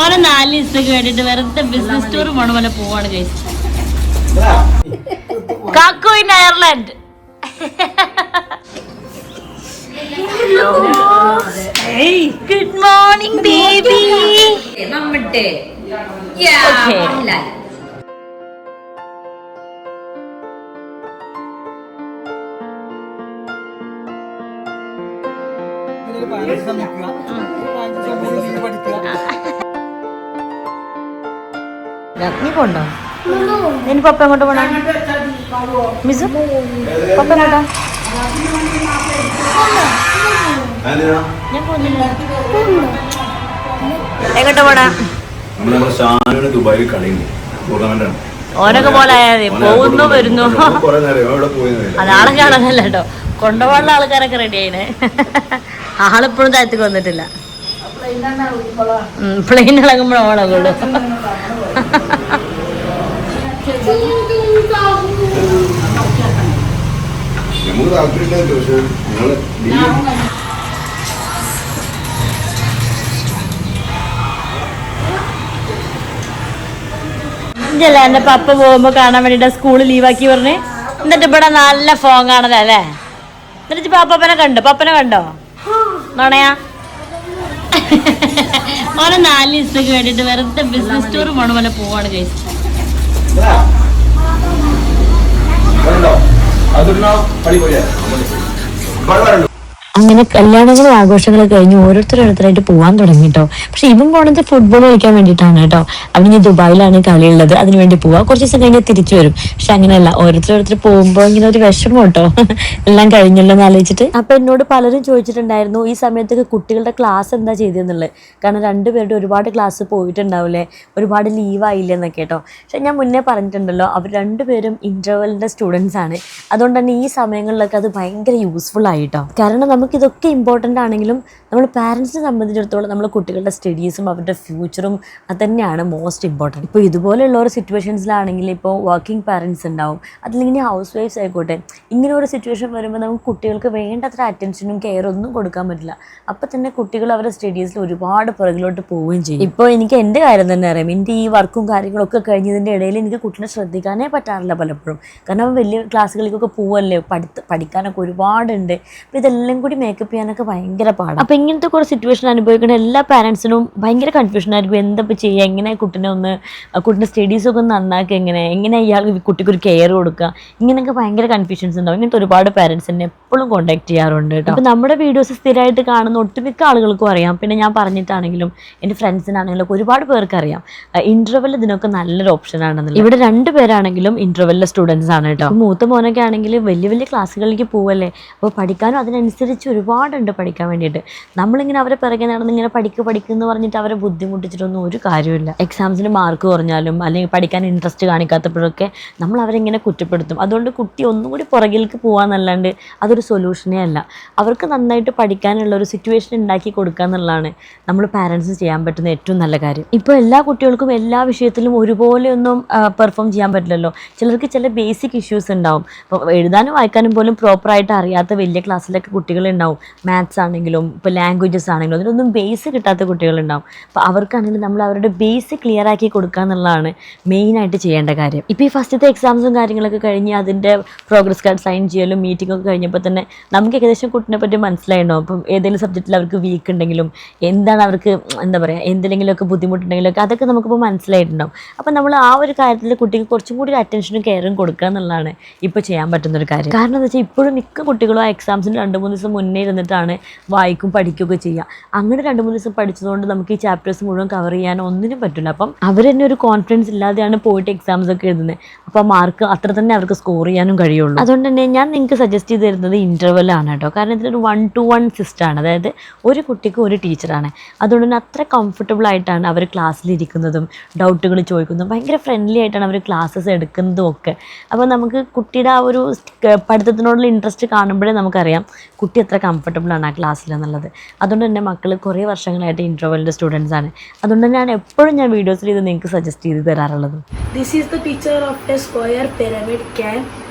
ഓരോ നാല് ദിവസത്തേക്ക് വേണ്ടിട്ട് വെറുതെ ബിസിനസ് ടൂർ പോണ പോലെ പോവാണ് കഴിച്ചു കാക്കു in Ireland good morning baby പോണ്ടോ നിന് പപ്പ എങ്ങോട്ട് പോണ? മിസ്? പപ്പ എങ്ങോട്ടാ? പോണ എങ്ങോട്ട് പോണാ? ദുബായിൽ കളിയുണ്ട്. ടൂർണമെന്റ് ആണ്. ഓനൊക്കെ പോലെ ആയാതെ പോകുന്നു വരുന്നു. അതാളെ കാണാനല്ല കൊണ്ടുപോകാനുള്ള ആൾക്കാരൊക്കെ റെഡി ആയിനെ. ആളിപ്പോഴും താഴത്തേക്ക് വന്നിട്ടില്ല. പ്ലെയിൻ ഇളകുമ്പോഴേ നിങ്ങൾ ഇല്ല എന്റെ പപ്പ പോകുമ്പോ കാണാൻ വേണ്ടിട്ട് സ്കൂൾ ലീവാക്കി പറഞ്ഞു. എന്നിട്ട് ഇവിടെ നല്ല ഫോൺ കാണലല്ലേ എന്നിട്ട് പപ്പനെ കണ്ടോ? പപ്പനെ കണ്ടോ? നോണയാ? ഓരോ നാല് ദിവസത്തേക്ക് വേണ്ടിട്ട് വെറുതെ ബിസിനസ് ടൂർ പോണ പോലെ പോവാണ് കഴിച്ചു അതൊരു പടി പോയാ അങ്ങനെ കല്യാണങ്ങളും ആഘോഷങ്ങളും കഴിഞ്ഞ് ഓരോരുത്തരോരുത്തരായിട്ട് പോകാൻ തുടങ്ങി കേട്ടോ പക്ഷെ ഇവൻ പോണത് ഫുട്ബോൾ കളിക്കാൻ വേണ്ടിയിട്ടാണ് കേട്ടോ അവന് ദുബായിലാണ് കളിയുള്ളത് അതിന് വേണ്ടി പോവാ. കുറച്ച് ദിവസം കഴിഞ്ഞ് തിരിച്ചു വരും. പക്ഷെ അങ്ങനെയല്ല. ഓരോരുത്തരോരുത്തർ പോകുമ്പോൾ ഇങ്ങനെ ഒരു വിഷമം കേട്ടോ എല്ലാം കഴിഞ്ഞല്ലോ എന്ന് ആലോചിച്ചിട്ട്. അപ്പൊ എന്നോട് പലരും ചോദിച്ചിട്ടുണ്ടായിരുന്നു ഈ സമയത്തൊക്കെ കുട്ടികളുടെ ക്ലാസ് എന്താ ചെയ്തെന്നുള്ളത്? കാരണം രണ്ടുപേരുടെ ഒരുപാട് ക്ലാസ് പോയിട്ടുണ്ടാവില്ലേ ഒരുപാട് ലീവ് ആയില്ലേ എന്നൊക്കെ കേട്ടോ പക്ഷെ ഞാൻ മുന്നേ പറഞ്ഞിട്ടുണ്ടല്ലോ അവർ രണ്ടുപേരും ഇന്റർവെലിന്റെ സ്റ്റുഡൻസ് ആണ്. അതുകൊണ്ട് തന്നെ ഈ സമയങ്ങളിലൊക്കെ അത് ഭയങ്കര യൂസ്ഫുൾ ആയിട്ടോ കാരണം നമുക്ക് ഇതൊക്കെ ഇമ്പോർട്ടന്റ് ആണെങ്കിലും നമ്മൾ പാരൻസിനെ സംബന്ധിച്ചിടത്തോളം നമ്മൾ കുട്ടികളുടെ സ്റ്റഡീസും അവരുടെ ഫ്യൂച്ചറും അത് തന്നെയാണ് മോസ്റ്റ് ഇമ്പോർട്ടന്റ് ഇപ്പോൾ ഇതുപോലെയുള്ള ഒരു സിറ്റുവേഷൻസിലാണെങ്കിൽ ഇപ്പോൾ വർക്കിംഗ് പാരൻസ് ഉണ്ടാവും. അതല്ലെങ്കിൽ ഹൗസ് വൈഫ്സ് ആയിക്കോട്ടെ ഇങ്ങനെ ഒരു സിറ്റുവേഷൻ വരുമ്പോൾ നമുക്ക് കുട്ടികൾക്ക് വേണ്ടത്ര അറ്റൻഷനും കെയർ ഒന്നും കൊടുക്കാൻ പറ്റില്ല. അപ്പോൾ തന്നെ കുട്ടികൾ അവരുടെ സ്റ്റഡീസിൽ ഒരുപാട് പുറകിലോട്ട് പോവുകയും ചെയ്യും. ഇപ്പോൾ എനിക്ക് എന്റെ കാര്യം തന്നെ അറിയാം. എന്റെ ഈ വർക്കും കാര്യങ്ങളൊക്കെ കഴിഞ്ഞതിന്റെ ഇടയിൽ എനിക്ക് കുട്ടീനെ ശ്രദ്ധിക്കാനേ പറ്റാറില്ല പലപ്പോഴും. കാരണം വലിയ ക്ലാസ്സുകളിലേക്കൊക്കെ പോവല്ലേ പഠിത്ത പഠിക്കാനൊക്കെ ഒരുപാടുണ്ട്. അപ്പോൾ ഇതെല്ലാം കൂടി മേക്കപ്പ് ചെയ്യാനൊക്കെ ഭയങ്കര പാടാണ് അപ്പോൾ ഇങ്ങനത്തെ കുറേ സിറ്റുവേഷൻ അനുഭവിക്കുന്ന എല്ലാ പാരൻസിനും ഭയങ്കര കൺഫ്യൂഷൻ ആയിരിക്കും. എന്താ ചെയ്യുക എങ്ങനെ കുട്ടിനെ ഒന്ന് കുട്ടിന്റെ സ്റ്റഡീസ് ഒക്കെ ഒന്ന് നന്നാക്കുക എങ്ങനെ? എങ്ങനെ ഇയാൾക്ക് കുട്ടിക്ക് ഒരു കെയർ കൊടുക്കുക ഇങ്ങനെയൊക്കെ ഭയങ്കര കൺഫ്യൂഷൻസ് ഉണ്ടാവും. ഇങ്ങനത്തെ ഒരുപാട് പാരൻസ് എന്നെ എപ്പോഴും കോൺടാക്ട് ചെയ്യാറുണ്ട് കേട്ടോ അപ്പോൾ നമ്മുടെ വീഡിയോസ് സ്ഥിരമായിട്ട് കാണുന്ന ഒട്ടുമിക്ക ആളുകൾക്കും അറിയാം. പിന്നെ ഞാൻ പറഞ്ഞിട്ടാണെങ്കിലും എന്റെ ഫ്രണ്ട്സിനാണെങ്കിലും ഒക്കെ ഒരുപാട് പേർക്ക് അറിയാം. ഇന്റർവെൽ ഇതിനൊക്കെ നല്ലൊരു ഓപ്ഷൻ ആണെന്ന് ഇവിടെ രണ്ട് പേരാണെങ്കിലും ഇന്റർവെല്ലിലെ സ്റ്റുഡൻസ് ആണ് കേട്ടോ മൂത്ത മോനൊക്കെ ആണെങ്കിൽ വലിയ വലിയ ക്ലാസ്സുകളിലേക്ക് പോവല്ലേ? അപ്പോൾ പഠിക്കാനും അതിനനുസരിച്ച് ഒരുപാടുണ്ട് പഠിക്കാൻ വേണ്ടിയിട്ട്. നമ്മളിങ്ങനെ അവരെ പിറകെ നടന്ന് ഇങ്ങനെ പഠിക്കുക എന്ന് പറഞ്ഞിട്ട് അവരെ ബുദ്ധിമുട്ടിച്ചിട്ടൊന്നും ഒരു കാര്യമില്ല എക്സാംസിന് മാർക്ക് കുറഞ്ഞാലും അല്ലെങ്കിൽ പഠിക്കാൻ ഇൻട്രസ്റ്റ് കാണിക്കാത്തപ്പോഴൊക്കെ നമ്മൾ അവരെ ഇങ്ങനെ കുറ്റപ്പെടുത്തും. അതുകൊണ്ട് കുട്ടി ഒന്നും കൂടി പുറകിലേക്ക് പോകാന്നല്ലാണ്ട് അതൊരു സൊല്യൂഷനേ അല്ല. അവർക്ക് നന്നായിട്ട് പഠിക്കാനുള്ള ഒരു സിറ്റുവേഷൻ ഉണ്ടാക്കി കൊടുക്കുക എന്നുള്ളതാണ് നമ്മൾ പാരൻസ് ചെയ്യാൻ പറ്റുന്ന ഏറ്റവും നല്ല കാര്യം. ഇപ്പോൾ എല്ലാ കുട്ടികൾക്കും എല്ലാ വിഷയത്തിലും ഒരുപോലെയൊന്നും പെർഫോം ചെയ്യാൻ പറ്റില്ലല്ലോ. ചിലർക്ക് ചില ബേസിക് ഇഷ്യൂസ് ഉണ്ടാവും. അപ്പോൾ എഴുതാനും വായിക്കാനും പോലും പ്രോപ്പറായിട്ട് അറിയാത്ത വലിയ ക്ലാസ്സിലൊക്കെ കുട്ടികളുണ്ടാവും. മാത്സ് ആണെങ്കിലും ഇപ്പോൾ ലാംഗ്വേജസ് ആണെങ്കിലും അതിനൊന്നും ബേസ് കിട്ടാത്ത കുട്ടികളുണ്ടാവും. അപ്പോൾ അവർക്കാണെങ്കിലും നമ്മൾ അവരുടെ ബേസ് ക്ലിയർ ആക്കി കൊടുക്കുക എന്നുള്ളതാണ് മെയിനായിട്ട് ചെയ്യേണ്ട കാര്യം. ഇപ്പോൾ ഈ ഫസ്റ്റത്തെ എക്സാംസും കാര്യങ്ങളൊക്കെ കഴിഞ്ഞ് അതിന്റെ പ്രോഗ്രസ് കാർഡ് സൈൻ ചെയ്യലും മീറ്റിംഗ് ഒക്കെ കഴിഞ്ഞപ്പോൾ തന്നെ നമുക്ക് ഏകദേശം കുട്ടിനെ പറ്റി മനസ്സിലായിട്ടുണ്ടാവും. അപ്പം ഏതെങ്കിലും സബ്ജക്റ്റിൽ അവർക്ക് വീക്ക് ഉണ്ടെങ്കിലും എന്താണ് അവർക്ക് എന്താ പറയുക എന്തെങ്കിലുമൊക്കെ ബുദ്ധിമുട്ടുണ്ടെങ്കിലൊക്കെ അതൊക്കെ നമുക്കിപ്പോൾ മനസ്സിലായിട്ടുണ്ടാവും. അപ്പം നമ്മൾ ആ ഒരു കാര്യത്തിൽ കുട്ടിക്ക് കുറച്ചും കൂടി അറ്റൻഷനും കെയറും കൊടുക്കുക എന്നുള്ളതാണ് ഇപ്പോൾ ചെയ്യാൻ പറ്റുന്ന ഒരു കാര്യം. കാരണം എന്താ വെച്ചാൽ ഇപ്പോഴും മിക്ക കുട്ടികളും ആ എക്സാംസിന് രണ്ട് മൂന്ന് ദിവസം മുന്നേ ഇരുന്നിട്ടാണ് വായിക്കും പഠിക്കുകയൊക്കെ ചെയ്യുക. അങ്ങനെ രണ്ട് മൂന്ന് ദിവസം പഠിച്ചതുകൊണ്ട് നമുക്ക് ഈ ചാപ്റ്റേഴ്സ് മുഴുവൻ കവർ ചെയ്യാൻ ഒന്നിനും പറ്റില്ല. അപ്പം അവർ തന്നെ ഒരു കോൺഫിഡൻസ് ഇല്ലാതെയാണ് പോയിട്ട് എക്സാംസ് ഒക്കെ എഴുതുന്നത് അപ്പോൾ മാർക്ക് അത്ര തന്നെ അവർക്ക് സ്കോർ ചെയ്യാനും കഴിയുള്ളൂ. അതുകൊണ്ട് തന്നെ ഞാൻ നിങ്ങൾക്ക് സജസ്റ്റ് ചെയ്ത് തരുന്നത് ഇന്റർവെല്ലാണ് കേട്ടോ. കാരണം ഇതിലൊരു വൺ ടു വൺ സിസ്റ്റമാണ് അതായത് ഒരു കുട്ടിക്ക് ഒരു ടീച്ചറാണ് അതുകൊണ്ട് തന്നെ അത്ര കംഫർട്ടബിൾ ആയിട്ടാണ് അവർ ക്ലാസ്സിലിരിക്കുന്നതും ഡൗട്ടുകൾ ചോദിക്കുന്നതും ഭയങ്കര ഫ്രണ്ട്ലി ആയിട്ടാണ് അവർ ക്ലാസ്സസ് എടുക്കുന്നതും ഒക്കെ. അപ്പോൾ നമുക്ക് കുട്ടിയുടെ ആ ഒരു പഠിത്തത്തിനോടുള്ള ഇൻട്രസ്റ്റ് കാണുമ്പോഴേ നമുക്കറിയാം കുട്ടി എത്ര കംഫർട്ടബിൾ ആണ് ആ ക്ലാസ്സിൽ എന്നുള്ളത്. അതുകൊണ്ട് തന്നെ മക്കൾ കുറേ വർഷങ്ങളായിട്ട് ഇൻട്രോവലിന്റെ സ്റ്റുഡൻസ് ആണ്. അതുകൊണ്ട് ഞാൻ എപ്പോഴും ഞാൻ വീഡിയോസിൽ ഇത് നിങ്ങൾക്ക് സജസ്റ്റ് ചെയ്ത് തരാറുള്ളത്. This is the picture of a square pyramid similar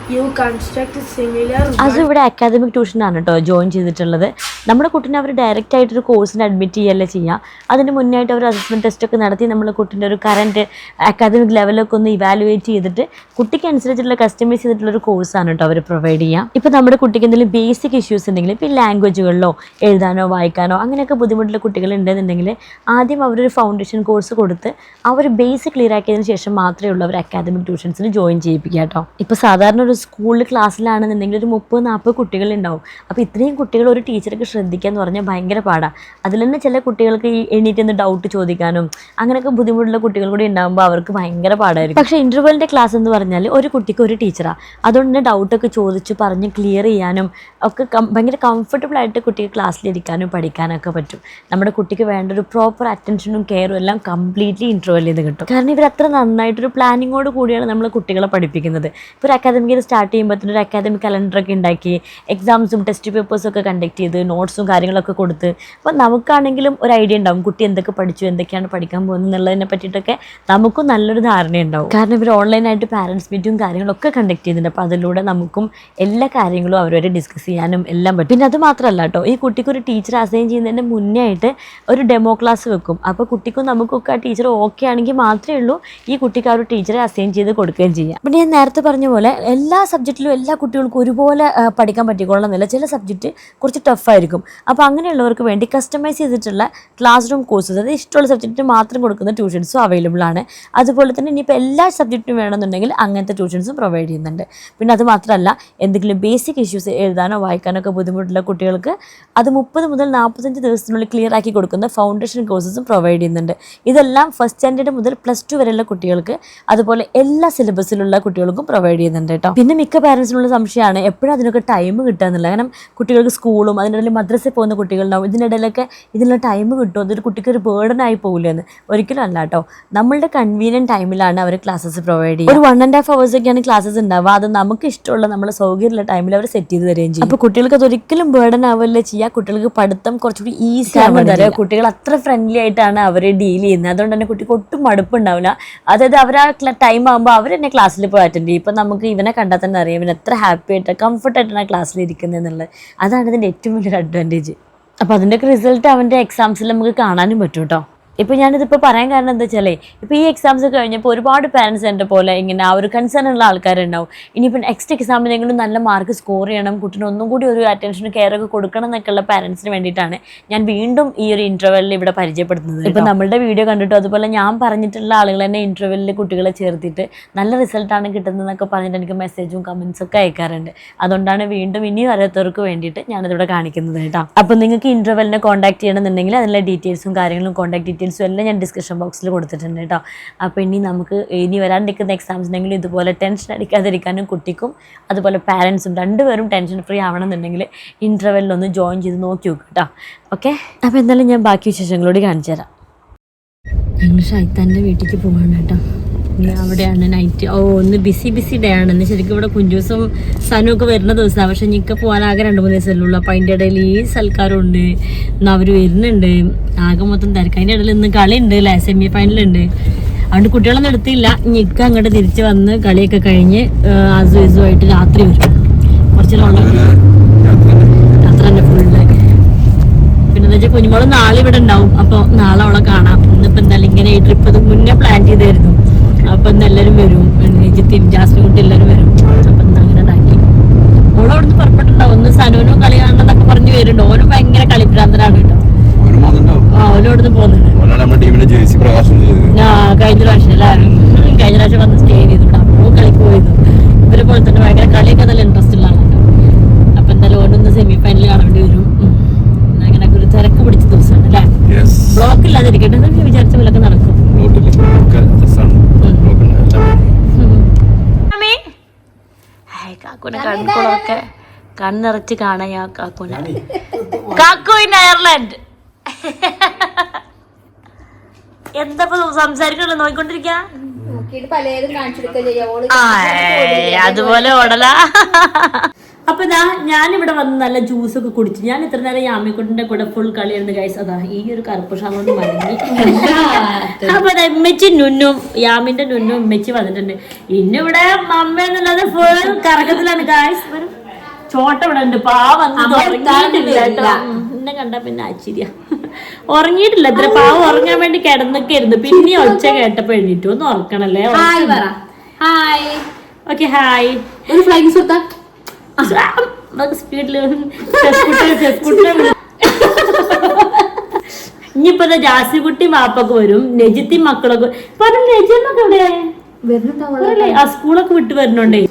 അത് ഇവിടെ അക്കാദമിക് ട്യൂഷനാണ് കേട്ടോ ജോയിൻ ചെയ്തിട്ടുള്ളത്. നമ്മുടെ കുട്ടീനെ അവർ ഡയറക്റ്റ് ആയിട്ട് ഒരു കോഴ്സിന് അഡ്മിറ്റ് ചെയ്യല്ലേ ചെയ്യുക അതിന് മുന്നേയിട്ട് അവർ അസസ്മെന്റ് ടെസ്റ്റ് ഒക്കെ നടത്തി നമ്മുടെ കുട്ടീന്റെ ഒരു കറന്റ് അക്കാദമിക് ലെവലൊക്കെ ഒന്ന് ഇവാലുവേറ്റ് ചെയ്തിട്ട് കുട്ടിക്ക് അനുസരിച്ചുള്ള കസ്റ്റമൈസ് ചെയ്തിട്ടുള്ള ഒരു കോഴ്സാണ് കേട്ടോ അവർ പ്രൊവൈഡ് ചെയ്യുക ഇപ്പോൾ നമ്മുടെ കുട്ടിക്ക് എന്തെങ്കിലും ബേസിക് ഇഷ്യൂസ് ഉണ്ടെങ്കിൽ ഇപ്പോൾ ലാംഗ്വേജുകളിലോ എഴുതാനോ വായിക്കാനോ അങ്ങനെയൊക്കെ ബുദ്ധിമുട്ടുള്ള കുട്ടികൾ ഉണ്ടെന്നുണ്ടെങ്കിൽ ആദ്യം അവരൊരു ഫൗണ്ടേഷൻ കോഴ്സ് കൊടുത്ത് അവർ ബേസ് ക്ലിയർ ആക്കിയതിന് ശേഷം മാത്രമേ ഉള്ളൂ അവർ അക്കാദമിക് ട്യൂഷൻസിന് ജോയിൻ ചെയ്യിപ്പിക്കുക കേട്ടോ ഇപ്പോൾ സാധാരണ ഒരു സ്കൂളിൽ ക്ലാസ്സിലാണെന്നുണ്ടെങ്കിൽ ഒരു മുപ്പത് നാൽപ്പത് കുട്ടികളുണ്ടാവും. അപ്പോൾ ഇത്രയും കുട്ടികൾ ഒരു ടീച്ചർക്ക് ശ്രദ്ധിക്കുക എന്ന് പറഞ്ഞാൽ ഭയങ്കര പാടാണ് അതിൽ തന്നെ ചില കുട്ടികൾക്ക് ഈ എണീറ്റ് ഒന്ന് ഡൗട്ട് ചോദിക്കാനും അങ്ങനെയൊക്കെ ബുദ്ധിമുട്ടുള്ള കുട്ടികൾ കൂടി ഉണ്ടാകുമ്പോൾ അവർക്ക് ഭയങ്കര പാടായിരിക്കും. പക്ഷേ ഇന്റർവെലിന്റെ ക്ലാസ് എന്ന് പറഞ്ഞാൽ ഒരു കുട്ടിക്ക് ഒരു ടീച്ചറാണ് അതുകൊണ്ട് തന്നെ ഡൗട്ടൊക്കെ ചോദിച്ച് പറഞ്ഞ് ക്ലിയർ ചെയ്യാനും ഒക്കെ ഭയങ്കര കംഫർട്ടബിൾ ആയിട്ട് കുട്ടിക്ക് ക്ലാസ്സിലിരിക്കാനും പഠിക്കാനൊക്കെ പറ്റും. നമ്മുടെ കുട്ടിക്ക് വേണ്ട ഒരു പ്രോപ്പർ അറ്റൻഷനും കെയറും എല്ലാം കംപ്ലീറ്റ്ലി ഇന്റർവെൽ ചെയ്ത് കിട്ടും. കാരണം ഇവർ അത്ര നന്നായിട്ടൊരു പ്ലാനിങ്ങോട് കൂടിയാണ് നമ്മൾ കുട്ടികളെ പഠിപ്പിക്കുന്നത്. ഇപ്പോൾ ഒരു അക്കാദമിക് സ്റ്റാർട്ട് ചെയ്യുമ്പോൾ ഒരു അക്കാദമിക് കലണ്ടറൊക്കെ ഉണ്ടാക്കി എക്സാംസും ടെസ്റ്റ് പേപ്പേഴ്സും ഒക്കെ കണ്ടക്ട് ചെയ്ത് നോട്ട്സും കാര്യങ്ങളൊക്കെ കൊടുത്ത് അപ്പോൾ നമുക്കാണെങ്കിലും ഒരു ഐഡിയ ഉണ്ടാവും കുട്ടി എന്തൊക്കെ പഠിച്ചു എന്തൊക്കെയാണ് പഠിക്കാൻ പോകുന്നത് എന്നുള്ളതിനെ പറ്റിയിട്ടൊക്കെ നമുക്കും നല്ലൊരു ധാരണയുണ്ടാവും കാരണം ഇവർ ഓൺലൈനായിട്ട് പാരൻസ് മീറ്റും കാര്യങ്ങളൊക്കെ കണ്ടക്ട് ചെയ്യുന്നുണ്ട്. അപ്പോൾ അതിലൂടെ നമുക്കും എല്ലാ കാര്യങ്ങളും അവരവരെ ഡിസ്കസ് ചെയ്യാനും എല്ലാം പറ്റും. പിന്നെ അത് മാത്രമല്ല കേട്ടോ ഈ കുട്ടിക്ക് ഒരു ടീച്ചർ അസൈൻ ചെയ്യുന്നതിന് മുന്നേ ആയിട്ട് ഒരു ഡെമോ ക്ലാസ് വെക്കും. അപ്പോൾ കുട്ടിക്കും നമുക്കൊക്കെ ആ ടീച്ചർ ഓക്കെ ആണെങ്കിൽ മാത്രമേ ഉള്ളൂ ഈ കുട്ടിക്ക് ആ ഒരു ടീച്ചറെ അസൈൻ ചെയ്ത് കൊടുക്കുകയും ചെയ്യാം. പിന്നെ ഞാൻ നേരത്തെ പറഞ്ഞ പോലെ എല്ലാ സബ്ജക്റ്റിലും എല്ലാ കുട്ടികൾക്കും ഒരുപോലെ പഠിക്കാൻ പറ്റിക്കൊള്ളണമെന്നില്ല ചില സബ്ജക്റ്റ് കുറച്ച് ടഫായിരിക്കും അപ്പോൾ അങ്ങനെയുള്ളവർക്ക് വേണ്ടി കസ്റ്റമൈസ് ചെയ്തിട്ടുള്ള ക്ലാസ് റൂം കോഴ്സസ് അതായത് ഇഷ്ടമുള്ള സബ്ജക്റ്റിന് മാത്രം കൊടുക്കുന്ന ട്യൂഷൻസും അവൈലബിൾ ആണ്. അതുപോലെ തന്നെ ഇനിയിപ്പോൾ എല്ലാ സബ്ജക്റ്റും വേണമെന്നുണ്ടെങ്കിൽ അങ്ങനത്തെ ട്യൂഷൻസും പ്രൊവൈഡ് ചെയ്യുന്നുണ്ട്. പിന്നെ അത് മാത്രമല്ല എന്തെങ്കിലും ബേസിക് ഇഷ്യൂസ് എഴുതാനോ വായിക്കാനോ ഒക്കെ ബുദ്ധിമുട്ടുള്ള കുട്ടികൾക്ക് അത് മുപ്പത് മുതൽ നാൽപ്പത്തഞ്ച് ദിവസത്തിനുള്ളിൽ ക്ലിയർ ആക്കി കൊടുക്കുന്ന ഫൗണ്ടേഷൻ കോഴ്സസും പ്രൊവൈഡ് ചെയ്യുന്നുണ്ട്. ഇതെല്ലാം ഫസ്റ്റ് സ്റ്റാൻഡേർഡ് മുതൽ പ്ലസ് ടു വരെയുള്ള കുട്ടികൾക്ക് അതുപോലെ എല്ലാ സിലബസിലുള്ള കുട്ടികൾക്കും പ്രൊവൈഡ് ചെയ്യുന്നുണ്ട് കേട്ടോ. പിന്നെ മിക്ക പാരൻസിനുള്ള സംശയമാണ് എപ്പോഴും അതിനൊക്കെ ടൈം കിട്ടുക എന്നുള്ളത്. കാരണം കുട്ടികൾക്ക് സ്കൂളും അതിനിടയിൽ മദ്രസയിൽ പോകുന്ന കുട്ടികളുണ്ടാവും. ഇതിനിടയിലൊക്കെ ഇതിനുള്ള ടൈം കിട്ടും. അതൊരു കുട്ടിക്ക് ഒരു ബേർഡനായി പോകില്ല എന്ന് ഒരിക്കലും അല്ല കേട്ടോ നമ്മളുടെ കൺവീനിയന്റ് ടൈമിലാണ് അവർ ക്ലാസ്സസ് പ്രൊവൈഡ് ചെയ്യുക. ഒരു വൺ ആൻഡ് ഹാഫ് ഹവേഴ്സ് ഒക്കെയാണ് ക്ലാസ്സസ് ഉണ്ടാവുക. അത് നമുക്ക് ഇഷ്ടമുള്ള നമ്മുടെ സൗകര്യമുള്ള ടൈമിൽ അവർ സെറ്റ് ചെയ്ത് തരികയും ചെയ്യും. അപ്പോൾ കുട്ടികൾക്ക് അത് ഒരിക്കലും ബേർഡൻ ആവില്ല ചെയ്യുക? കുട്ടികൾക്ക് പഠിത്തം കുറച്ചുകൂടി ഈസി ആണ് കുട്ടികൾ അത്ര ഫ്രണ്ട്ലി ആയിട്ടാണ് അവർ ഡീൽ ചെയ്യുന്നത്. അതുകൊണ്ട് തന്നെ കുട്ടിക്ക് ഒട്ടും മടുപ്പുണ്ടാവില്ല അതായത് അവർ ആ ടൈം ആകുമ്പോൾ അവർ തന്നെ ക്ലാസ്സിൽ പോയി അറ്റൻഡ് ചെയ്യും. ഇപ്പം നമുക്ക് ഇവനെ കണ്ടാൽ തന്നെ അറിയാം പിന്നെ എത്ര ഹാപ്പി ആയിട്ട് കംഫർട്ട് ആയിട്ടാണ് ക്ലാസ്സിൽ ഇരിക്കുന്നത് എന്നുള്ളത്. അതാണ് ഇതിന്റെ ഏറ്റവും വലിയൊരു അഡ്വാന്റേജ് അപ്പോൾ അതിന്റെയൊക്കെ റിസൾട്ട് അവന്റെ എക്സാംസിൽ നമുക്ക് കാണാനും പറ്റും കേട്ടോ ഇപ്പോൾ ഞാനിതിപ്പോൾ പറയാൻ കാരണം എന്താ വെച്ചാലേ ഇപ്പോൾ ഈ എക്സാംസ് കഴിഞ്ഞപ്പോൾ ഒരുപാട് പാരൻസ് എന്റെ പോലെ ഇങ്ങനെ ആ ഒരു കൺസേൺ ഉള്ള ആൾക്കാരുണ്ടാവും. ഇനിയിപ്പോൾ നെക്സ്റ്റ് എക്സാമിനെങ്കിലും നല്ല മാർക്ക് സ്കോർ ചെയ്യണം കുട്ടിന് ഒന്നും കൂടി ഒരു അറ്റൻഷനും കെയർ ഒക്കെ കൊടുക്കണം എന്നൊക്കെയുള്ള പാരൻസിന് വേണ്ടിയിട്ടാണ് ഞാൻ വീണ്ടും ഈ ഒരു ഇന്റർവെല്ലിൽ ഇവിടെ പരിചയപ്പെടുത്തുന്നത് ഇപ്പോൾ നമ്മളുടെ വീഡിയോ കണ്ടിട്ടോ അതുപോലെ ഞാൻ പറഞ്ഞിട്ടുള്ള ആളുകൾ തന്നെ ഇന്റർവെല്ലിൽ കുട്ടികളെ ചേർത്തിട്ട് നല്ല റിസൾട്ടാണ് കിട്ടുന്നതെന്നൊക്കെ പറഞ്ഞിട്ട് എനിക്ക് മെസ്സേജും കമൻസും ഒക്കെ അയക്കാറുണ്ട്. അതുകൊണ്ടാണ് വീണ്ടും ഇനിയും അറിയാത്തവർക്ക് വേണ്ടിയിട്ട് ഞാനിതിവിടെ കാണിക്കുന്നത് കേട്ടോ. അപ്പോൾ നിങ്ങൾക്ക് ഇന്റർവെല്ലിനെ കോൺടാക്ട് ചെയ്യണമെന്നുണ്ടെങ്കിൽ അതിനുള്ള ഡീറ്റെയിൽസും കാര്യങ്ങളും കോൺടാക്ട് ഡീറ്റെയിൽസും എല്ലാം ഞാൻ ഡിസ്ക്രിപ്ഷൻ ബോക്സിൽ കൊടുത്തിട്ടുണ്ട് കേട്ടോ അപ്പോൾ ഇനി നമുക്ക് ഇനി വരാണ്ടിരിക്കുന്ന എക്സാംസിനെങ്കിലും ഇതുപോലെ ടെൻഷൻ അടിക്കാതിരിക്കാനും കുട്ടിക്കും അതുപോലെ പാരൻസും രണ്ടുപേരും ടെൻഷൻ ഫ്രീ ആവണമെന്നുണ്ടെങ്കിൽ ഇന്റർവെല്ലൊന്ന് ജോയിൻ ചെയ്ത് നോക്കി നോക്കും കേട്ടോ ഓക്കെ അപ്പോൾ എന്തായാലും ഞാൻ ബാക്കി വിശേഷങ്ങളോട് കാണിച്ചു തരാം ഞങ്ങൾ ഷൈത്താന്റെ വീട്ടിലേക്ക് പോവാണ് കേട്ടോ അവിടെയാണ് നൈറ്റ് ഓ ഒന്ന് ബിസി ബിസി ഡേ ആണ്. ശരിക്കും ഇവിടെ കുഞ്ചൂസും ഒക്കെ വരുന്ന ദിവസമാണ് പക്ഷെ ഞങ്ങൾക്ക് പോകാൻ ആകെ രണ്ട് മൂന്ന് ദിവസമല്ലേ ഉള്ളൂ. അപ്പോൾ അതിന്റെ ഇടയിൽ ഈ സൽക്കാരമുണ്ട് എന്നാൽ അവർ വരുന്നുണ്ട്. ആകെ മൊത്തം തിരക്ക്. അതിന്റെ ഇടയിൽ ഇന്ന് കളി ഉണ്ട് അല്ലേ സെമി ഫൈനലുണ്ട് അതുകൊണ്ട് കുട്ടികളൊന്നും എടുത്തില്ല. ഞിക്ക അങ്ങോട്ട് തിരിച്ച് വന്ന് കളിയൊക്കെ കഴിഞ്ഞ് അസു ഇസുമായിട്ട് രാത്രി വരും. കുറച്ച് രാത്രി തന്നെ ഫുള്ള് പിന്നെ വെച്ചാൽ കുഞ്ഞുമോൾ നാളെ ഇവിടെ ഉണ്ടാവും. അപ്പോൾ നാളെ അവളെ കാണാം. ഇന്നിപ്പോ എന്തായാലും ഇങ്ങനെ ഈ ട്രിപ്പ് മുന്നേ പ്ലാൻ ചെയ്തായിരുന്നു. അപ്പൊ ഇന്ന് എല്ലാവരും വരും. ജിത്തിയും ജാസ്മിൻ കുട്ടി എല്ലാവരും വരും. അപ്പൊ ഇന്ന് അങ്ങനെ ഉണ്ടാക്കി. ഓൾ അവിടുന്ന് പുറപ്പെട്ടുണ്ടാവും ഒന്ന് സനുവിനും കളി കാണണമെന്നൊക്കെ പറഞ്ഞു വരുന്നുണ്ട്. ഓനും ഭയങ്കര കളിപ്രാന്തനാണ് കേട്ടോ. അവിടുന്ന് പോകുന്നുണ്ട്. കഴിഞ്ഞ പ്രാവശ്യം എല്ലാവരും കഴിഞ്ഞ പ്രാവശ്യം വന്ന് സ്റ്റേ ചെയ്തിട്ടുണ്ട്. അപ്പോൾ കളി കളിക്ക് പോയിരുന്നു. ഇവരെ പോലെ തന്നെ ഭയങ്കര കളിയൊക്കെ നല്ല ഇൻട്രസ്റ്റ് ഉള്ള ആളാണ് അപ്പൊ എന്തായാലും ഓരോന്ന് സെമി ഫൈനൽ കാണേണ്ടി വരും. അങ്ങനെ ഒരു തിരക്ക് പിടിച്ച ദിവസമാണ് അല്ലേ? ബ്ലോക്ക് ഇല്ലാതിരിക്കട്ടെ വിചാരിച്ച പോലൊക്കെ നടക്കും. കൺകുളൊക്കെ കൺകുളമൊക്കെ കണ്ണിറച്ച് കാണാൻ ഞാൻ കാക്കുനെ കാക്കു ഇൻ അയർലൻഡ്. എന്താ സംസാരിക്കണല്ലോ നോക്കിക്കൊണ്ടിരിക്കാ. അതുപോലെ ഓടല. അപ്പൊ ഇതാ ഇവിടെ വന്ന് നല്ല ജ്യൂസ് ഒക്കെ കുടിച്ചു. ഞാൻ ഇത്ര നേരം യാമിക്കുട്ടിന്റെ കൂടെ ഫുൾ കളിയായിരുന്നു ഗൈസ് അതാ ഈ ഒരു കറുപ്പ് കൊണ്ട് മടങ്ങി. അപ്പൊ ദാ ഉമ്മച്ചി നുന്നും യാമിന്റെ നുന്നും ഉമ്മച്ചി വന്നിട്ടുണ്ട്. ഇന്നിവിടെ മമ്മ എന്നുള്ളത് ഫുൾ കറക്കത്തിലാണ് ഗൈസ് ചോട്ട ഇവിടെ ഉണ്ട്. പാവം എന്നെ കണ്ട പിന്നെ ആശ്ചര്യ. ഉറങ്ങിയിട്ടില്ല. ഇത്ര പാവം ഉറങ്ങാൻ വേണ്ടി കിടന്നൊക്കെ ഇരുന്നു പിന്നെ ഒച്ച കേട്ടപ്പോ എഴുന്നേറ്റു ഒന്ന് ഉറക്കണല്ലേ? ഹായ് ഓക്കെ ഹായ് ഒരു ഫ്ലൈസ് സുത്താ സ്പീഡിൽ ഇനിയിപ്പോ ജാസിക്കുട്ടി മാപ്പൊക്കെ വരും നെജിത്തി മക്കളൊക്കെ പറഞ്ഞു നെജി എന്നൊക്കെ ഇവിടെ ആ സ്കൂളൊക്കെ വിട്ട് വരുന്നുണ്ടേ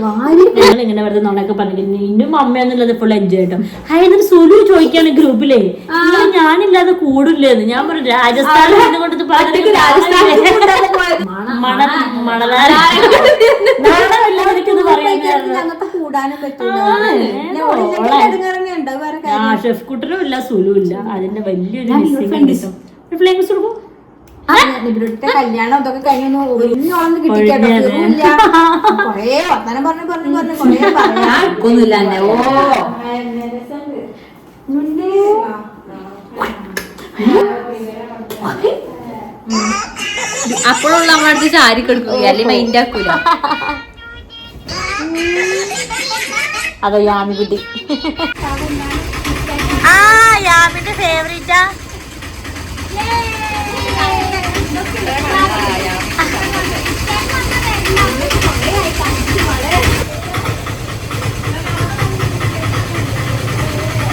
ഞങ്ങൾ ഇങ്ങനെ വെറുതെ നോണൊക്കെ പറഞ്ഞു. ഇന്നും അമ്മയെന്നുള്ളത് ഫുൾ എൻജോയ് കേട്ടോ ഹൈദർ സുലു ചോദിക്കാണ് ഗ്രൂപ്പിലേ. "നിങ്ങൾ ഞാനില്ലാതെ കൂടില്ലേന്ന്. ഞാൻ പറഞ്ഞു രാജസ്ഥാനിൽ നിന്നുകൊണ്ട് മണൽ മണലാര നാണമില്ല എനിക്കിത് പറയാൻ ഞങ്ങൾക്ക് കൂടാനും പറ്റില്ല ആ ഷെഫ് കുട്ടനും ഇല്ല സുലു ഇല്ല അതിന്റെ വലിയൊരു മിസ്സിംഗ് ഫ്ലേംസ് കൊടുക്കും ഇവിടുത്തെ കല്യാണം ഇതൊക്കെ കഴിഞ്ഞു ഒഴിഞ്ഞോളന്ന് തീർന്നില്ല കൊറേ വർത്തമാനം പറഞ്ഞു പറഞ്ഞു പറഞ്ഞു കൊറേ പറയാ. ഓ. അപ്പോഴുള്ള നമ്മുടെ അടുത്ത് ചാരി കൊടുക്കുക അല്ലെങ്കിൽ മൈൻഡ് ആക്കൂല. അതോ യാമിക്കുട്ടി ആ യാമിന്റെ ഫേവറേറ്റാ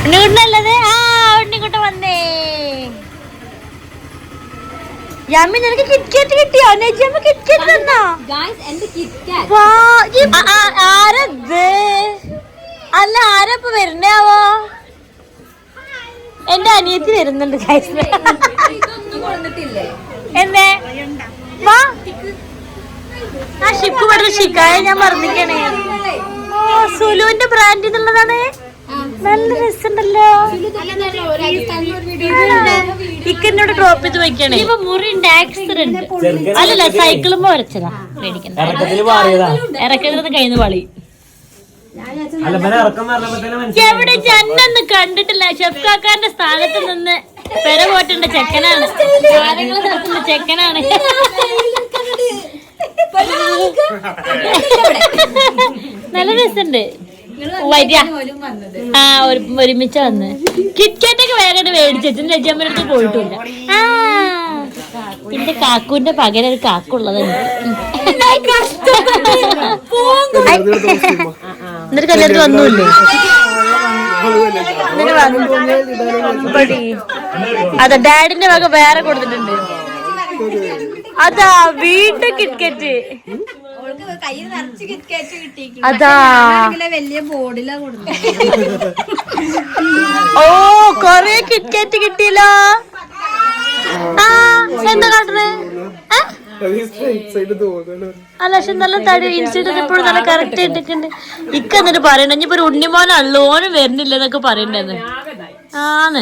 ഉണ്ണിക്കുട്ടനല്ലത്? ആ ഉണ്ണിക്കുട്ടൻ വന്നേ. യാമി നിനക്ക് കിറ്റ്കാറ്റ് കിട്ടിയോ? നെജിയമ്മ കിറ്റ്കാറ്റ് തന്നോ. ആരത് അല്ല ആരപ്പ വരുന്നാവോ എന്റെ അനിയത്തി വരുന്നുണ്ട് കൊണ്ടിട്ടില്ലേ എന്തേ വാ. ആ ഷിപ്പ് പറഞ്ഞ ഷിക്കായ ഞാൻ മറന്നിക്കണേ ഓ സുലുവിന്റെ ബ്രാൻഡ് എന്നുള്ളതാണ് നല്ല രസമുണ്ടല്ലോ ഇക്കന്നോട് ഡ്രോപ്പ് ചെയ്ത് വെക്കണേ ഇപ്പൊ മുറി ഉണ്ട് ആക്സിഡന്റ് അല്ലല്ല സൈക്കിളുമ്പോ വരച്ചതാ ഇറക്കരുത് കയ്യിൽ വളി എവിടെ ചെന്നൊന്നും കണ്ടിട്ടില്ല ഷെഫ് കാക്കാന്റെ സ്ഥാനത്ത് നിന്ന് പെര പോറ്റേണ്ട ചെക്കനാണ് കാര്യങ്ങൾ ചെക്കനാണ് നല്ല രസമുണ്ട്. വരിക. ആ ഒരു ഒരുമിച്ച് വന്ന്. കിറ്റ്കാറ്റ് ഒക്കെ വേഗം മേടിച്ചു രജമ്മയുടെ അടുത്ത് പോയിട്ടില്ല. ആ എന്റെ കാക്കുവിന്റെ പകരം ഒരു കാക്കുള്ളത്. എന്നിട്ട് കല്യാണത്തിൽ വന്നൂല്ലേ. അതാ ഡാഡിന്റെ വക വേറെ കൊടുത്തിട്ടുണ്ട്. അതാ വീണ്ടും കിറ്റ്കറ്റ് അതാ. വലിയ ബോർഡിലാ ഓ കൊറേ കിറ്റ്കറ്റ് കിട്ടിയല്ലോ. ആ എന്താ കാട്ടണേ? അല്ല പക്ഷെ നല്ല തടി. ഇൻസിഡന്റ് നല്ല കറക്റ്റ് ഇക്ക എന്നിട്ട് പറയണ്ട ഇനിയിപ്പോ ഒരു ഉണ്ണിമോനുള്ളൂ ഓന് വരുന്നില്ല എന്നൊക്കെ പറയണ്ടെന്ന് ആണ്.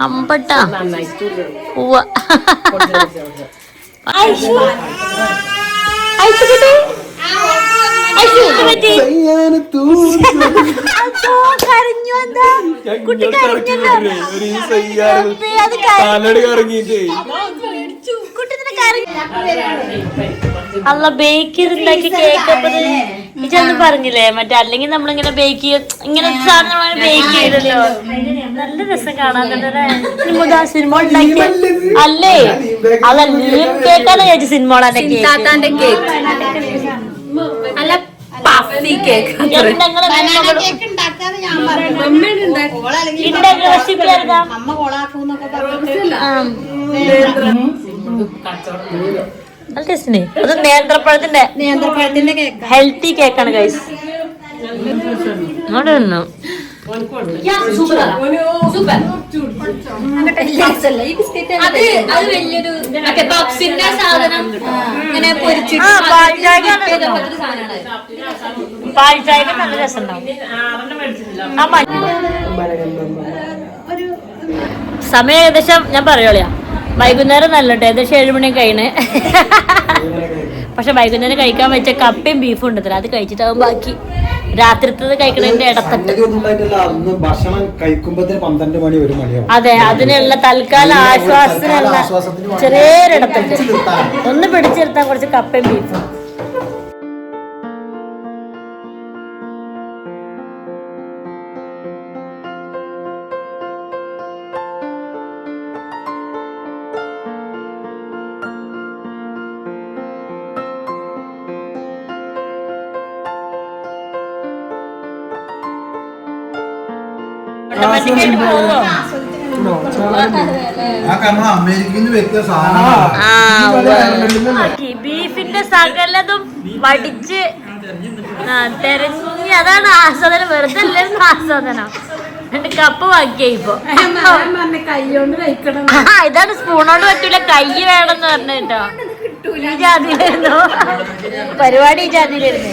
അമ്പട്ടാ. ഉവ്വ. കുട്ടി. കരഞ്ഞു എന്താ. കരഞ്ഞല്ലോ. അത്. അല്ല ബേക്ക് ചെയ്തുണ്ടാക്കിയ കേക്ക് അപ്പൊ ഇതൊന്ന് പറഞ്ഞില്ലേ? മറ്റേ അല്ലെങ്കിൽ നമ്മളിങ്ങനെ ബേക്ക് ചെയ്യും ഇങ്ങനെ സാധനം ബേക്ക് ചെയ്തല്ലോ. നല്ല രസം കാണാൻ തന്നെ സിനിമ ഉണ്ടാക്കി അല്ലേ? അതല്ലേ? കേക്കാന്ന് ചോദിച്ചു സിനിമ താത്താന്റെ കേക്ക്. അല്ല റെസിപ്പി അറിയാം നല്ല ടേസ്റ്റിനെ അത് നേന്ത്രപ്പഴത്തിന്റെ നേന്ത്രപ്പഴത്തിന്റെ കേക്ക് ഹെൽത്തി കേക്കാണ് ഗൈസ് ആ, പാൽച്ചായക്ക് നല്ല സമയം ഏകദേശം ഞാൻ പറയുള്ളയാ വൈകുന്നേരം നല്ലോട്ടെ. ഏകദേശം ഏഴുമണി കഴിഞ്ഞ് പക്ഷെ വൈകുന്നേരം കഴിക്കാൻ വെച്ച കപ്പയും ബീഫും ഉണ്ട് അത് കഴിച്ചിട്ടാവും ബാക്കി. രാത്രിത്തത് കഴിക്കണതിന്റെ ഇടത്തട്ട് ഭക്ഷണം കഴിക്കുമ്പോഴത്തേന് പന്ത്രണ്ട് മണി ഒരു മണിയാവും അതെ അതിനുള്ള തൽക്കാല ആശ്വാസത്തിനുള്ള ചെറിയൊരിടത്തട്ട്. ഒന്ന് പിടിച്ചെടുത്താൽ കുറച്ച് കപ്പയും ബീഫും. ബീഫിന്റെ സകലതും വടിച്ച് തെരഞ്ഞി അതാണ് ആസ്വാദനം. വെറുതെ അല്ലായിരുന്നു ആസ്വാദനം. എന്റെ കപ്പ് ഇപ്പൊ. ആ, ഇതാണ് സ്പൂണോണ്ട് പറ്റൂല. കൈ വേണമെന്ന് പറഞ്ഞു കേട്ടോ. ഈ ജാതിയിലായിരുന്നു. പരിപാടി ഈ ജാതിയിലായിരുന്നു.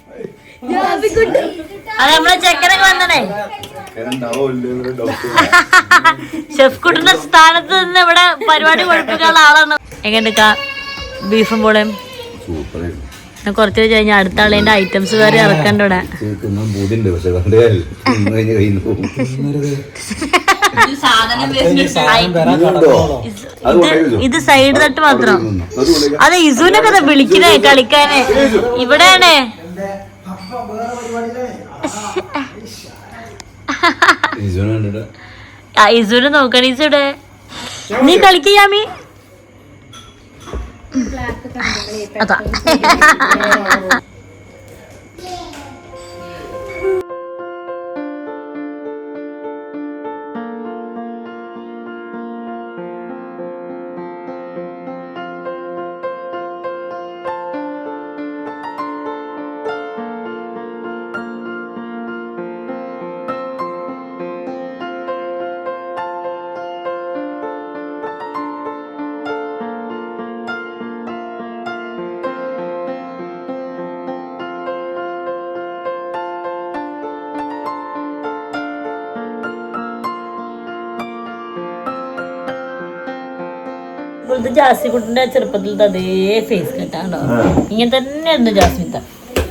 അത് നമ്മളെ ചെക്കനൊക്കെ വന്നണേ ഷെഫ് കുട്ടിന്റെ സ്ഥാനത്ത് നിന്ന് ഇവിടെ പരിപാടി പഠിപ്പിക്കാനുള്ള ആളാണ്. എങ്ങനെയൊക്കെ ബീഫും പോളയും? കുറച്ച് കഴിഞ്ഞാൽ അടുത്ത ആളിന്റെ ഐറ്റംസ് വേറെ ഇറക്കണ്ട ഇവിടെ. ഇത് സൈഡ് തട്ട് മാത്രം. അത് ഇസുവിനൊക്കെ വിളിക്കണേ കളിക്കാനേ. ഇവിടെയാണ്. നോക്കണ ഇസുടെ നീ കളിക്കാമി അതാ. ഇത് ജാസിക്കുട്ടിന്റെ ചെറുപ്പത്തിലത്തെ അതേ ഫേസ് കട്ടാണോ ഇങ്ങനെ തന്നെയായിരുന്നു ജാസ്മിത്ത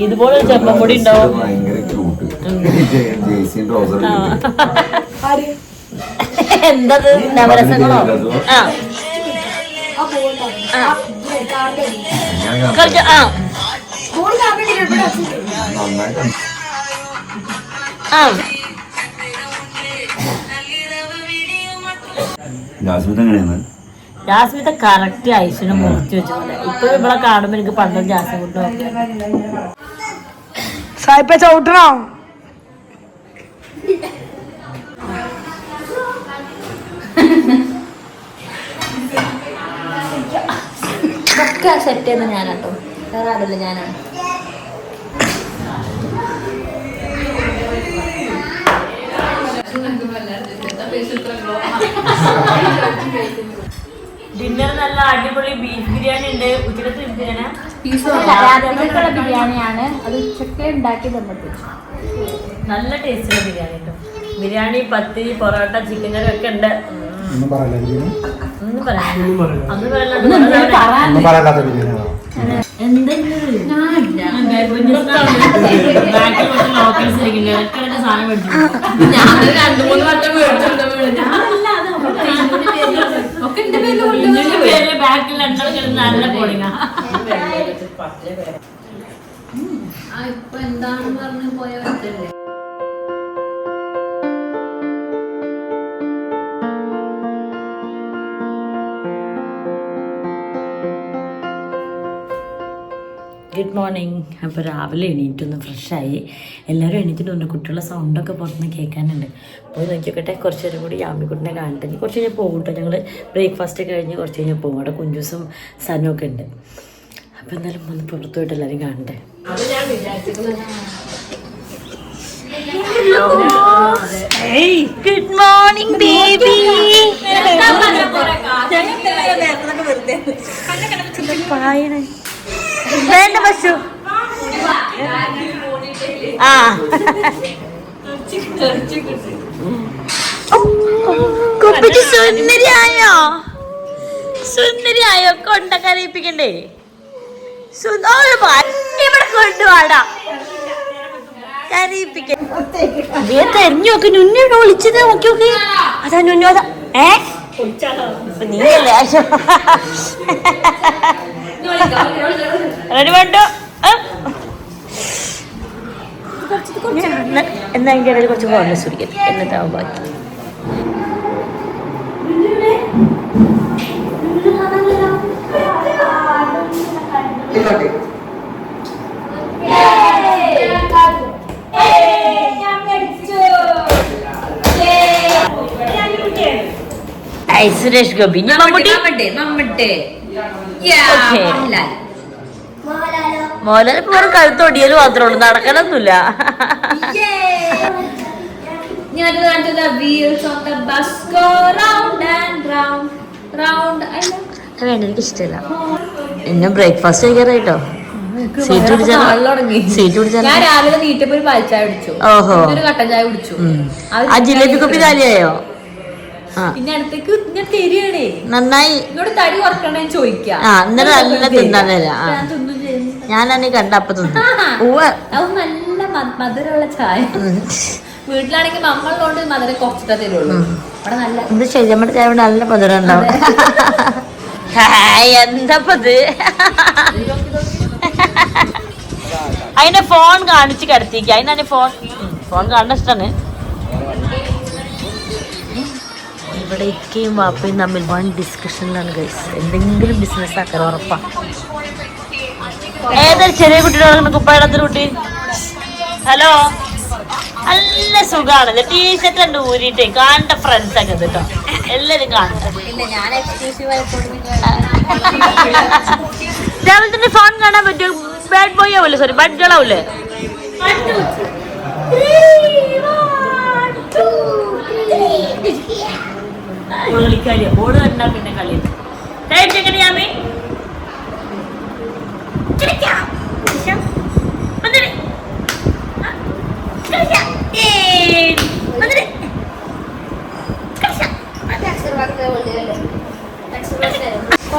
ഇതുപോലെ ഒരു ചെമ്പം പൊടി ഉണ്ടാവും. എന്തത്? നവരസങ്ങളോ? ആ. ജാസ്മിത്ത് എങ്ങനെയാണ് ജാസ്മിത്ത കറക്റ്റ് ഐശ്വര്യം മുറിച്ച് വെച്ച പോലെ ഇപ്പൊ ഇവിടെ കാണുമ്പോ എനിക്ക് പണ്ടും ജാസ്മിൻ സായിപ്പ ചവിട്ടണോ? ഒക്കെ സെറ്റ് ചെയ്യുന്ന ഞാനാട്ടോ. വേറെ ആരല്ല ഞാനാണ്. ഡിന്നർ നല്ല അടിപൊളി ബീഫ് ബിരിയാണി ഉണ്ട് ഉച്ചക്കത്തെ ബിരിയാണി രാത്രിക്കുള്ള ബിരിയാണിയാണ് അത് ഉച്ചയ്ക്ക് ഉണ്ടാക്കി തന്നിട്ട് നല്ല ടേസ്റ്റുള്ള ബിരിയാണി കേട്ടോ ബിരിയാണി പത്തി പൊറോട്ട ചിക്കൻ കറി ഒക്കെ ഉണ്ട് എന്തെങ്കിലും സാധനം മേടിച്ചു രണ്ടു മൂന്ന് വട്ടം പേരിൽ ഇപ്പൊ എന്താണെന്ന് പറഞ്ഞ് പോയ ഗുഡ് മോർണിംഗ് അപ്പോൾ രാവിലെ എണീറ്റൊന്ന് ഫ്രഷായി. എല്ലാവരും എണീറ്റിട്ട് ഒന്ന് കുട്ടികളുടെ സൗണ്ടൊക്കെ പുറത്തുനിന്ന് കേൾക്കാനുണ്ട്. പോയി നോക്കിക്കട്ടെ. കുറച്ച് നേരം കൂടി യാമിക്കുട്ടിനെ കാണട്ടെ. കുറച്ച് കഴിഞ്ഞാൽ പോകും കേട്ടോ ഞങ്ങൾ ബ്രേക്ക്ഫാസ്റ്റ് കഴിഞ്ഞ് കുറച്ച് കഴിഞ്ഞാൽ പോകും അവിടെ കുഞ്ചൂസും സനൊക്കെ ഉണ്ട്. അപ്പോൾ എന്തായാലും ഒന്ന് പുറത്തു പോയിട്ട് എല്ലാവരും കാണണ്ടേ ഗുഡ് മോർണിംഗ് ബേബി വേണ്ട പശു. ആ. കുപ്പിച്ച് സുന്ദരിയായോ? സുന്ദരിയായോ? കൊണ്ട കരയിപ്പിക്കണ്ടേ. ഇവിടെ കൊണ്ടുവാടാ. കരയിപ്പിക്ക തെരഞ്ഞു നോക്ക്. നുന്നിവിടെ വിളിച്ചത് നോക്കി നോക്കി. അതാ നുന്നു അതാ ഏ? നീയല്ലേ? റെഡി വേണ്ടോ? എന്നാ- അതിന്റെ ഇടയിൽ കുറച്ച് കോൺഗ്രസ് കുടിക്കട്ടെ എന്നിട്ടാവും ബാക്കി. ഐ, സുരേഷ് ഗോപി മമ്മൂട്ടി മമ്മൂട്ടി Okay. മോഹൻലാൽ ഇപ്പൊ വെറും കഴുത്തൊടിയൽ മാത്രമേ ഉള്ളൂ. വേണ്ട എനിക്ക് ഇഷ്ടമല്ല എന്നെ ബ്രേക്ക്ഫാസ്റ്റ് കഴിക്കാറായിട്ടോ സീറ്റ് ഓഹോ. ആ ജിലേബി കുപ്പി കാലിയായോ? നന്നായി. തടി കുറക്കണേ ചോദിക്കാം. ആ, എന്നിട്ട് നല്ല തിന്നാൻ തരാം. ഞാനാണ് കണ്ട അപ്പൊ തിന്നു. നല്ല മധുരമുള്ള ചായ. വീട്ടിലാണെങ്കിൽ നമ്മളുകൊണ്ട് മധുരം കുറച്ചിട്ടേ തരുള്ളൂ. ഇവിടെ നല്ല ഇത് ശരിയമ്മയുടെ ചായ നല്ല മധുരം ഉണ്ടാവും. എന്തപ്പത് അതിന്റെ ഫോൺ കാണിച്ച് കിടത്തിക്ക അതിനാണ് ഫോൺ ഫോൺ കാണുന്ന ഇഷ്ടാണ്. ഇവിടെ ഇക്കയും വാപ്പയും തമ്മിൽ വൺ ഡിസ്കഷനിലാണ് ഗൈസ് എന്തെങ്കിലും ബിസിനസ് ആക്കാൻ ഉറപ്പാ. ഏതൊരു ചെറിയ കുട്ടിയുടെ നമുക്ക് കുപ്പായിടത്തൊരു കുട്ടി? ഹലോ നല്ല സുഖാണല്ലേ. ടീഷർട്ട് ഉണ്ട് ഊരിട്ടെ കാണണ്ട ഫ്രണ്ട്സ് ഒക്കെ കേട്ടോ എല്ലാരും കാണട്ടെ ഇല്ല ഞാൻ എക്സ്ക്ലൂസീവ് ആയപ്പോൾ രാവിലെ തന്നെ ഫോൺ കാണാൻ പറ്റും ബാഡ് ബോയ് ആവൂലേ? സോറി ബാഡ് ഗേൾ ആവൂലേ? കളിക്കാലിയ ബോർഡ് കണ്ടാ പിന്നെ കളി എങ്ങനെയാമേ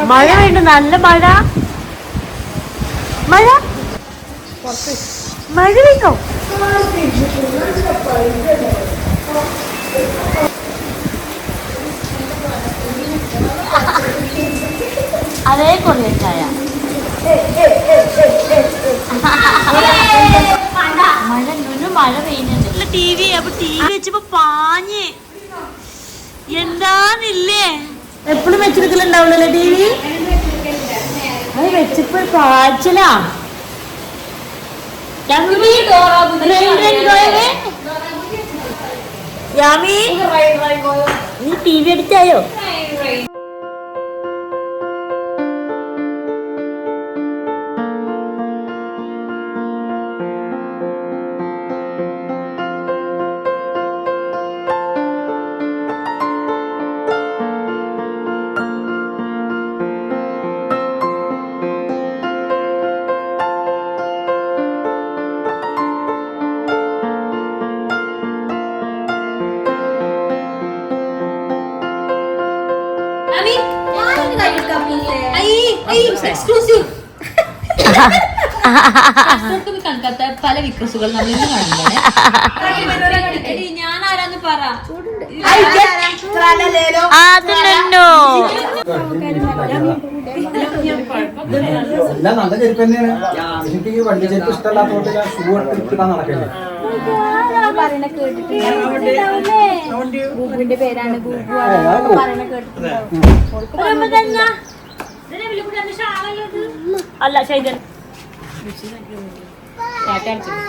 മഴ വേണ്ട നല്ല മഴ. മഴ? മഴ പെയ്യോ അതേ കൊറിയൻ ചായ. മഴ നുനു മഴ പെയ്യുന്നുണ്ട് ടി വി അപ്പൊ ടി വി വെച്ചപ്പോ പാഞ്ഞ്. എന്താന്നില്ലേ? എപ്പോഴും വെച്ചെടുക്കലുണ്ടാവുള്ളല്ലേ ടി വി? അത് വെച്ചപ്പോ കാഴ്ചലാ. യാമി? നീ ടി വി അടിച്ചായോ എക്സ്ക്ലൂസീവ് കണക്കാത്ത പല വിക്രസുകൾ നമ്മൾ ഇന്ന് കാണുന്നത് ഞാൻ ആരാന്ന് പറ. എല്ലാം നല്ല ചെരുപ്പ് തന്നെയാണ്. എനിക്ക് ഈ വലിയ ചെരുപ്പ് ഇഷ്ടമല്ലാത്തതുകൊണ്ട് ഞാൻ ഷൂ എടുത്തിട്ടാ നടക്കല്ലേ പറയണ കേട്ടിട്ടുണ്ട്? ഗൂഗുവിന്റെ പേരാണ് ഗൂഗു പറയണ കേട്ടിട്ടുണ്ടാവും അല്ല ശൈതൻ ചേട്ടാ